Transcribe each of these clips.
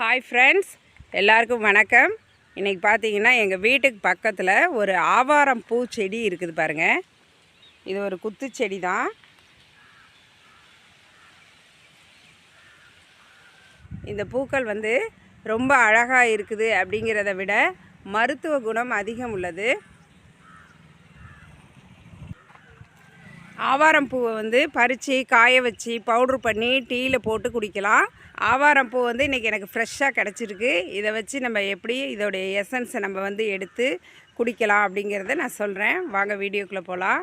Hi friends எல்லாருக்கும் வணக்கம். இன்றைக்கி பார்த்தீங்கன்னா எங்கள் வீட்டுக்கு பக்கத்தில் ஒரு ஆவாரம் பூ செடி இருக்குது பாருங்கள் இது ஒரு குத்து செடி தான் இந்த பூக்கள் வந்து ரொம்ப அழகாக இருக்குது அப்படிங்கிறத விட மருத்துவ குணம் அதிகம் உள்ளது. ஆவாரம் பூவை வந்து பறித்து காய வச்சு பவுட்ரு பண்ணி டீயில் போட்டு குடிக்கலாம். ஆவாரம் பூ வந்து இன்றைக்கி எனக்கு ஃப்ரெஷ்ஷாக கிடச்சிருக்கு. இதை வச்சு நம்ம எப்படி இதோடைய எசன்ஸை நம்ம வந்து எடுத்து குடிக்கலாம் அப்படிங்கிறத நான் சொல்கிறேன் வாங்க வீடியோக்குள்ளே போகலாம்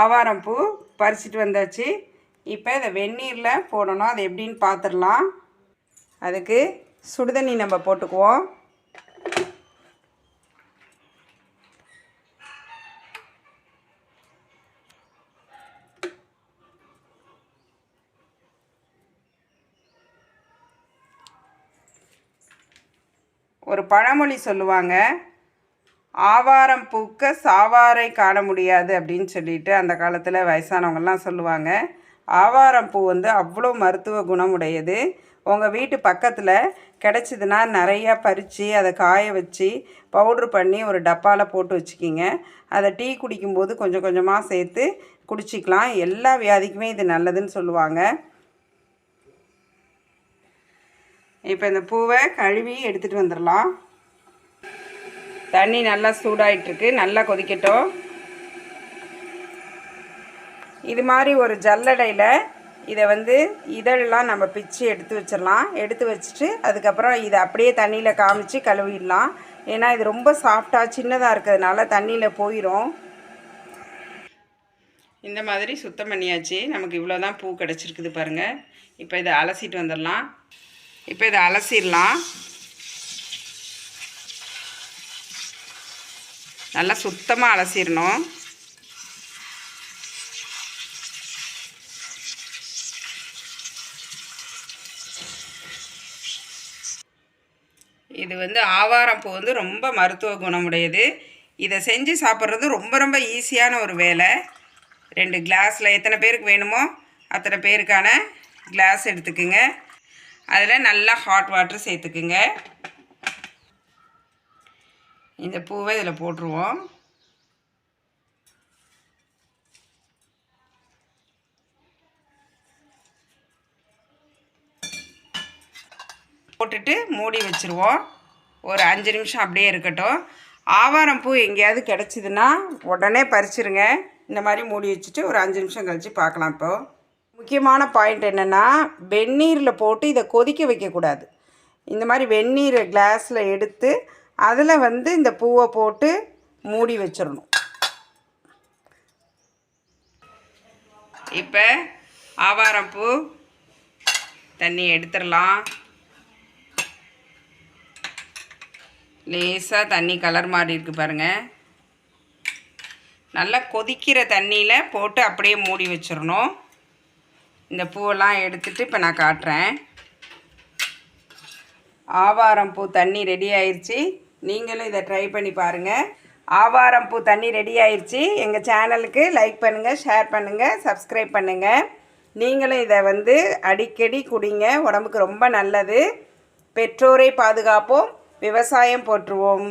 ஆவாரம் பூ பறிச்சிட்டு வந்தாச்சு. இப்போ இதை வெந்நீரில் போடணும். அது எப்படின்னு பார்த்துடலாம் அதுக்கு சுடுதண்ணி நம்ம போட்டுக்குவோம். ஒரு பழமொழி சொல்லுவாங்க. ஆவாரம் பூக்க சாவாரை காண முடியாது அப்படின்னு சொல்லிட்டு அந்த காலத்தில் வயசானவங்கள்லாம் சொல்லுவாங்க. ஆவாரம் பூ வந்து அவ்வளோ மருத்துவ குணம் உடையது உங்கள் வீட்டு பக்கத்தில் கிடச்சிதுன்னா நிறையா பறித்து அதை காய வச்சு பவுட்ரு பண்ணி ஒரு டப்பாவில் போட்டு வச்சுக்கிங்க. அதை டீ குடிக்கும்போது கொஞ்சம் கொஞ்சமாக சேர்த்து குடிச்சிக்கலாம். எல்லா வியாதிக்குமே இது நல்லதுன்னு சொல்லுவாங்க. இப்போ இந்த பூவை கழுவி எடுத்துகிட்டு வந்துடலாம். தண்ணி நல்லா சூடாயிட்டுருக்கு நல்லா கொதிக்கட்டும். இது மாதிரி ஒரு ஜல்லடையில் இதை வந்து இதழெலாம் நம்ம பிச்சு எடுத்து வச்சிடலாம். எடுத்து வச்சுட்டு அதுக்கப்புறம் இதை அப்படியே தண்ணியில் காமிச்சு கழுவிடலாம். ஏன்னா இது ரொம்ப சாஃப்டாக சின்னதாக இருக்கிறதுனால தண்ணியில் போயிடும் இந்த மாதிரி சுத்தம் பண்ணியாச்சு. நமக்கு இவ்வளோ தான் பூ கிடச்சிருக்குது பாருங்கள் இப்போ இதை அலசிட்டு வந்துடலாம். இப்போ இதை அலசிடலாம். நல்லா சுத்தமாக அலசிடணும் இது வந்து ஆவாரம் பூ வந்து ரொம்ப மருத்துவ குணமுடையது. இதை செஞ்சு சாப்பிட்றது ரொம்ப ரொம்ப ஈஸியான ஒரு வேலை. ரெண்டு கிளாஸில் எத்தனை பேருக்கு வேணுமோ அத்தனை பேருக்கான கிளாஸ் எடுத்துக்குங்க. அதில் நல்லா ஹாட் வாட்டர் சேர்த்துக்குங்க. இந்த பூவை இதில் போட்டுருவோம். போட்டுட்டு மூடி வச்சுருவோம். ஒரு அஞ்சு நிமிஷம் அப்படியே இருக்கட்டும். ஆவாரம் பூ எங்கேயாவது கிடச்சிதுன்னா உடனே பறிச்சிருங்க. இந்த மாதிரி மூடி வச்சுட்டு ஒரு அஞ்சு நிமிஷம் கழித்து பார்க்கலாம் இப்போது முக்கியமான பாயிண்ட் என்னென்னா வெந்நீரில் போட்டு இதை கொதிக்க வைக்கக்கூடாது. இந்த மாதிரி வெந்நீர் கிளாஸில் எடுத்து அதில் வந்து இந்த பூவை போட்டு மூடி வச்சிடணும். இப்போ ஆவாரம் பூ தண்ணி எடுத்துடலாம். லேசாக தண்ணி கலர் மாறி இருக்கு பாருங்கள் நல்லா கொதிக்கிற தண்ணியில் போட்டு அப்படியே மூடி வச்சிடணும். இந்த பூவெல்லாம் எடுத்துகிட்டு இப்போ நான் காட்டுறேன். ஆவாரம் பூ தண்ணி ரெடி ஆயிடுச்சு நீங்களும் இதை ட்ரை பண்ணி பாருங்கள் ஆவாரம் பூ தண்ணி ரெடி ஆயிடுச்சு எங்கள் சேனலுக்கு லைக் பண்ணுங்கள் ஷேர் பண்ணுங்கள் சப்ஸ்கிரைப் பண்ணுங்கள் நீங்களும் இதை வந்து அடிக்கடி குடிங்க. உடம்புக்கு ரொம்ப நல்லது. பெற்றோரை பாதுகாப்போம். விவசாயம் போற்றுவோம்.